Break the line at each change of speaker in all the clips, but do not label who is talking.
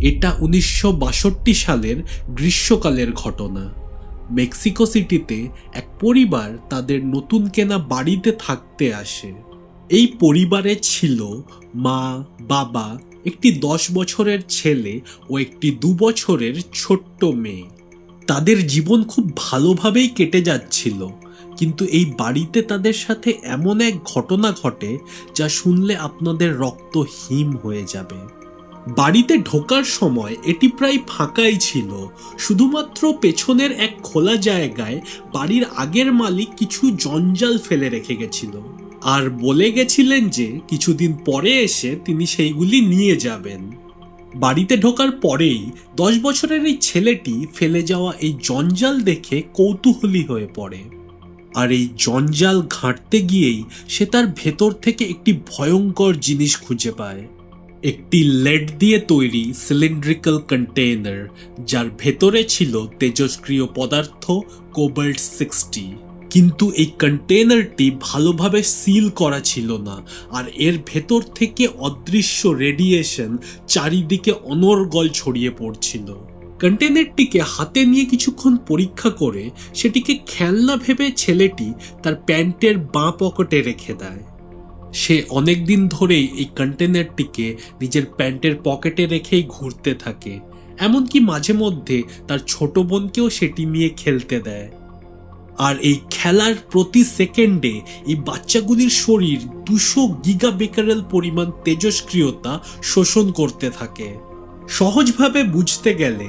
এটা উনিশশো বাষট্টি সালের গ্রীষ্মকালের ঘটনা। মেক্সিকো সিটিতে এক পরিবার তাদের নতুন কেনা বাড়িতে থাকতে আসে। এই পরিবারে ছিল মা, বাবা, একটি দশ বছরের ছেলে ও একটি দু বছরের ছোট্ট মেয়ে। তাদের জীবন খুব ভালোভাবেই কেটে যাচ্ছিল, কিন্তু এই বাড়িতে তাদের সাথে এমন এক ঘটনা ঘটে যা শুনলে আপনাদের রক্ত হিম হয়ে যাবে। বাড়িতে ঢোকার সময় এটি প্রায় ফাঁকাই ছিল। শুধুমাত্র পেছনের এক খোলা জায়গায় বাড়ির আগের মালিক কিছু জঞ্জাল ফেলে রেখে গেছিল। আর বলে গেছিলেন যে, কিছুদিন পরে এসে তিনি সেইগুলি নিয়ে যাবেন। বাড়িতে ঢোকার পরেই দশ বছরের এই ছেলেটি ফেলে যাওয়া এই জঞ্জাল দেখে কৌতূহলী হয়ে পড়ে। আর এই জঞ্জাল ঘাঁটতে গিয়েই সে তার ভেতর থেকে একটি ভয়ঙ্কর জিনিস খুঁজে পায়। একটি লেড দিয়ে তৈরি সিলিন্ড্রিক্যাল কন্টেইনার যার ভেতরে ছিল তেজস্ক্রিয় পদার্থ কোবাল্ট সিক্সটি কিন্তু এই কন্টেইনারটি ভালোভাবে সিল করা ছিল না, আর এর ভেতর থেকে অদৃশ্য রেডিয়েশন চারিদিকে অনর্গল ছড়িয়ে পড়ছিল। কন্টেনারটিকে হাতে নিয়ে কিছুক্ষণ পরীক্ষা করে সেটিকে খেলনা ভেবে ছেলেটি তার প্যান্টের বাঁ পকেটে রেখে দেয়। সে অনেক দিন ধরেই এই কন্টেনারটিকে নিজের প্যান্টের পকেটে রেখেই ঘুরতে থাকে। এমনকি মাঝে মধ্যে তার ছোট বোনকেও সেটি নিয়ে খেলতে দেয়। আর এই খেলার প্রতি সেকেন্ডে এই বাচ্চাগুলির শরীর দুশো গিগা বেকারেল পরিমাণ তেজস্ক্রিয়তা শোষণ করতে থাকে। সহজভাবে বুঝতে গেলে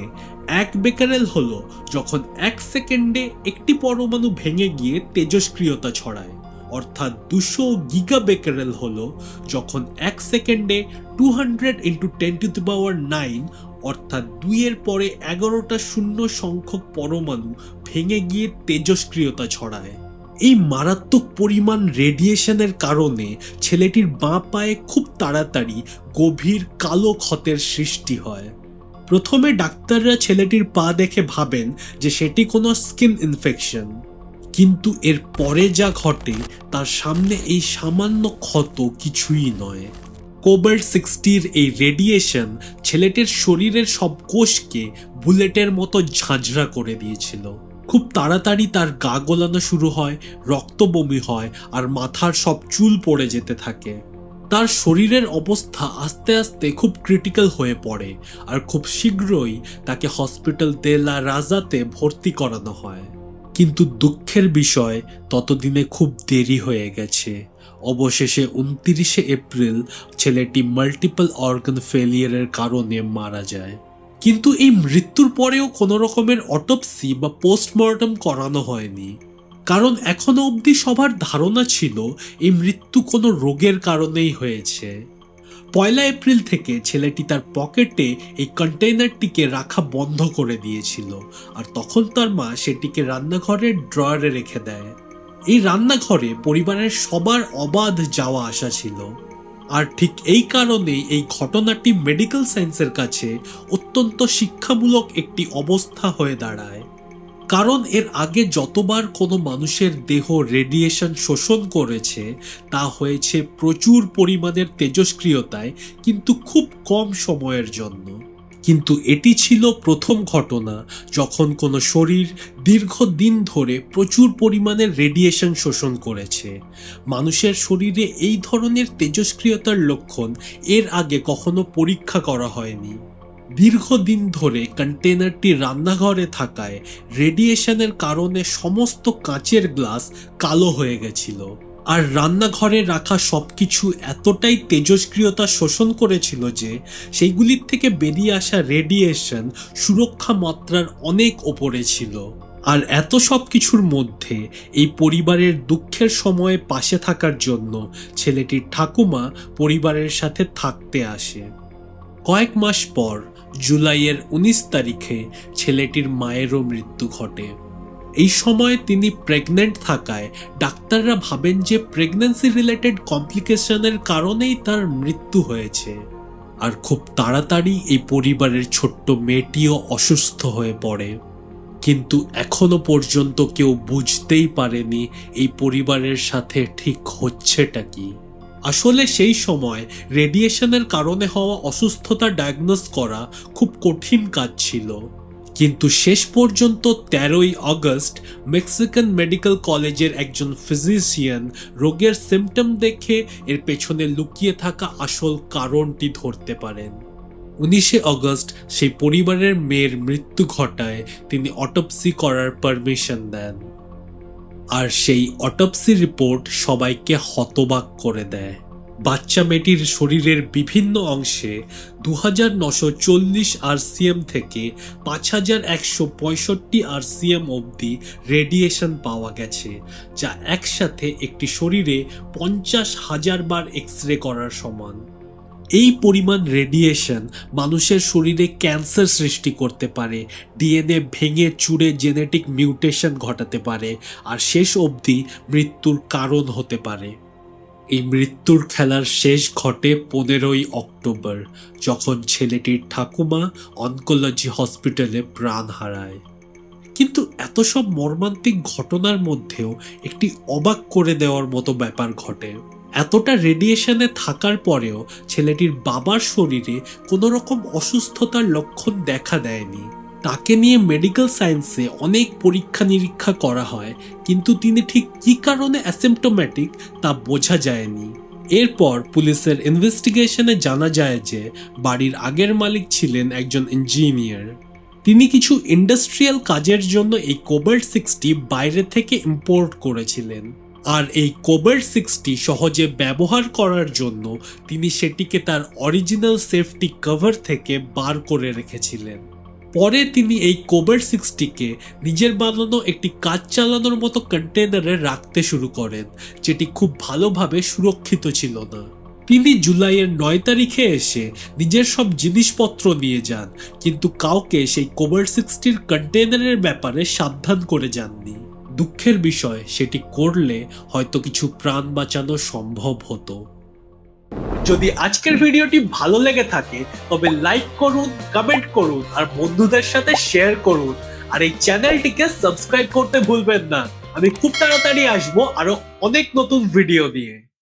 এক বেকারেল হলো যখন এক সেকেন্ডে একটি পরমাণু ভেঙে গিয়ে তেজস্ক্রিয়তা ছড়ায়। অর্থাৎ দুশো গিগা বেকারেল হলো যখন এক সেকেন্ডে two hundred into ten to the power nine অর্থাৎ দুইয়ের পরে এগারোটা শূন্য সংখ্যক পরমাণু ভেঙে গিয়ে তেজস্ক্রিয়তা ছড়ায়। এই মারাত্মক পরিমাণ রেডিয়েশনের কারণে ছেলেটির বাঁ পায়ে খুব তাড়াতাড়ি গভীর কালো ক্ষতের সৃষ্টি হয়। প্রথমে ডাক্তাররা ছেলেটির পা দেখে ভাবেন যে সেটি কোনো স্কিন ইনফেকশন। কিন্তু এর পরে যা ঘটে, তার সামনে এই সামান্য ক্ষত কিছুই নয়। কোবাল্ট সিক্সটির এই রেডিয়েশন ছেলেটির শরীরের সব কোষকে বুলেটের মতো ঝাঁঝরা করে দিয়েছিল। খুব তাড়াতাড়ি তার গা গোলানো শুরু হয়, রক্ত বমি হয় আর মাথার সব চুল পড়ে যেতে থাকে। তার শরীরের অবস্থা আস্তে আস্তে খুব ক্রিটিক্যাল হয়ে পড়ে আর খুব শীঘ্রই তাকে হসপিটাল দেলা রাজাতে ভর্তি করানো হয়। কিন্তু দুঃখের বিষয় ততদিনে খুব দেরি হয়ে গেছে। অবশেষে উনত্রিশে এপ্রিল ছেলেটি মাল্টিপল অর্গান ফেলিয়ারের কারণে মারা যায়। কিন্তু এই মৃত্যুর পরেও কোনো রকমের অটোপসি বা পোস্টমর্টম করানো হয়নি। কারণ এখনও অবধি সবার ধারণা ছিল, এই মৃত্যু কোনো রোগের কারণেই হয়েছে। পয়লা এপ্রিল থেকে ছেলেটি তার পকেটে এই কন্টেইনারটিকে রাখা বন্ধ করে দিয়েছিল। আর তখন তার মা সেটিকে রান্নাঘরের ড্রয়ারে রেখে দেয়। এই রান্নাঘরে পরিবারের সবার অবাধ যাওয়া আসা ছিল। আর ঠিক এই কারণেই এই ঘটনাটি মেডিকেল সায়েন্সের কাছে অত্যন্ত শিক্ষামূলক একটি অবস্থা হয়ে দাঁড়ায়। কারণ এর আগে যতবার কোনো মানুষের দেহ রেডিয়েশন শোষণ করেছে, তা হয়েছে প্রচুর পরিমাণের তেজস্ক্রিয়তায়, কিন্তু খুব কম সময়ের জন্য। কিন্তু এটি ছিল প্রথম ঘটনা, যখন কোনো শরীর দীর্ঘদিন ধরে প্রচুর পরিমাণের রেডিয়েশন শোষণ করেছে। মানুষের শরীরে এই ধরনের তেজস্ক্রিয়তার লক্ষণ এর আগে কখনো পরীক্ষা করা হয়নি। দীর্ঘদিন ধরে কন্টেনারটি রান্নাঘরে থাকায় রেডিয়েশনের কারণে সমস্ত কাঁচের গ্লাস কালো হয়ে গেছিল। আর রান্নাঘরে রাখা সব কিছু এতটাই তেজস্ক্রিয়তা শোষণ করেছিল যে, সেইগুলির থেকে বেরিয়ে আসা রেডিয়েশন সুরক্ষা মাত্রার অনেক ওপরে ছিল। আর এত সব কিছুর মধ্যে এই পরিবারের দুঃখের সময়ে পাশে থাকার জন্য ছেলেটির ঠাকুমা পরিবারের সাথে থাকতে আসে। কয়েক মাস পর জুলাইয়ের উনিশ তারিখে ছেলেটির মায়েরও মৃত্যু ঘটে। এই সময় তিনি প্রেগনেন্ট থাকায় ডাক্তাররা ভাবেন যে প্রেগন্যান্সি রিলেটেড কমপ্লিকেশনের কারণেই তার মৃত্যু হয়েছে। আর খুব তাড়াতাড়ি এই পরিবারের ছোট্ট মেয়েটিও অসুস্থ হয়ে পড়ে। কিন্তু এখনও পর্যন্ত কেউ বুঝতেই পারেনি এই পরিবারের সাথে ঠিক হচ্ছেটা কি। আসলে সেই সময় রেডিয়েশনের কারণে হওয়া অসুস্থতা ডায়াগনোস করা খুব কঠিন কাজ ছিল। কিন্তু শেষ পর্যন্ত তেরোই আগস্ট মেক্সিকান মেডিকেল কলেজের একজন ফিজিশিয়ান রোগের সিমটম দেখে এর পেছনে লুকিয়ে থাকা আসল কারণটি ধরতে পারেন। উনিশে আগস্ট সেই পরিবারের মেয়ের মৃত্যু ঘটায়। তিনি অটপসি করার পারমিশন দেন। আর সেই অটপসি রিপোর্ট সবাইকে হতবাক করে দেয়। বাচ্চা মেয়েটির শরীরের বিভিন্ন অংশে দু হাজার নশো চল্লিশ আরসিএম থেকে পাঁচ হাজার একশো পঁয়ষট্টি আরসিএম অবধি রেডিয়েশন পাওয়া গেছে, যা একসাথে একটি শরীরে পঞ্চাশ হাজার বার এক্স রে করার সমান। এই পরিমাণ রেডিয়েশন মানুষের শরীরে ক্যান্সার সৃষ্টি করতে পারে ডিএনএ ভেঙে চুড়ে জেনেটিক মিউটেশন ঘটাতে পারে, আর শেষ অবধি মৃত্যুর কারণ হতে পারে। এই মৃত্যুর খেলার শেষ ঘটে পনেরোই অক্টোবর, যখন ছেলেটির ঠাকুমা অনকোলজি হসপিটালে প্রাণ হারায়। কিন্তু এত সব মর্মান্তিক ঘটনার মধ্যেও একটি অবাক করে দেওয়ার মতো ব্যাপার ঘটে। এতটা রেডিয়েশনে থাকার পরেও ছেলেটির বাবার শরীরে কোনো রকম অসুস্থতার লক্ষণ দেখা দেয়নি। তাকে নিয়ে মেডিকেল সায়েন্সে অনেক পরীক্ষা নিরীক্ষা করা হয়, কিন্তু তিনি ঠিক কী কারণে অ্যাসিমটোম্যাটিক তা বোঝা যায়নি। এরপর পুলিশের ইনভেস্টিগেশনে জানা যায় যে বাড়ির আগের মালিক ছিলেন একজন ইঞ্জিনিয়ার তিনি কিছু ইন্ডাস্ট্রিয়াল কাজের জন্য এই কোবাল্ট সিক্সটি বাইরে থেকে ইম্পোর্ট করেছিলেন। আর এই কোবাল্ট সিক্সটি সহজে ব্যবহার করার জন্য তিনি সেটিকে তার অরিজিনাল সেফটি কভার থেকে বার করে রেখেছিলেন। পরে তিনি এই কোবাল্ট সিক্সটিকে নিজের বানানো একটি কাজ চালানোর মতো কন্টেনারে রাখতে শুরু করেন, যেটি খুব ভালোভাবে সুরক্ষিত ছিল না। তিনি জুলাইয়ের নয় তারিখে এসে নিজের সব জিনিসপত্র নিয়ে যান, কিন্তু কাউকে সেই কোবাল্ট সিক্সটির কন্টেনারের ব্যাপারে সাবধান করে যাননি। দুঃখের বিষয়, সেটি করলে হয়তো কিছু প্রাণ বাঁচানো সম্ভব হতো। যদি আজকের ভিডিওটি ভালো লেগে থাকে, তবে লাইক করুন কমেন্ট করুন, আর বন্ধুদের সাথে শেয়ার করুন। আর এই চ্যানেলটিকে সাবস্ক্রাইব করতে ভুলবেন না। আমি খুব তাড়াতাড়ি আসব আরও অনেক নতুন ভিডিও নিয়ে।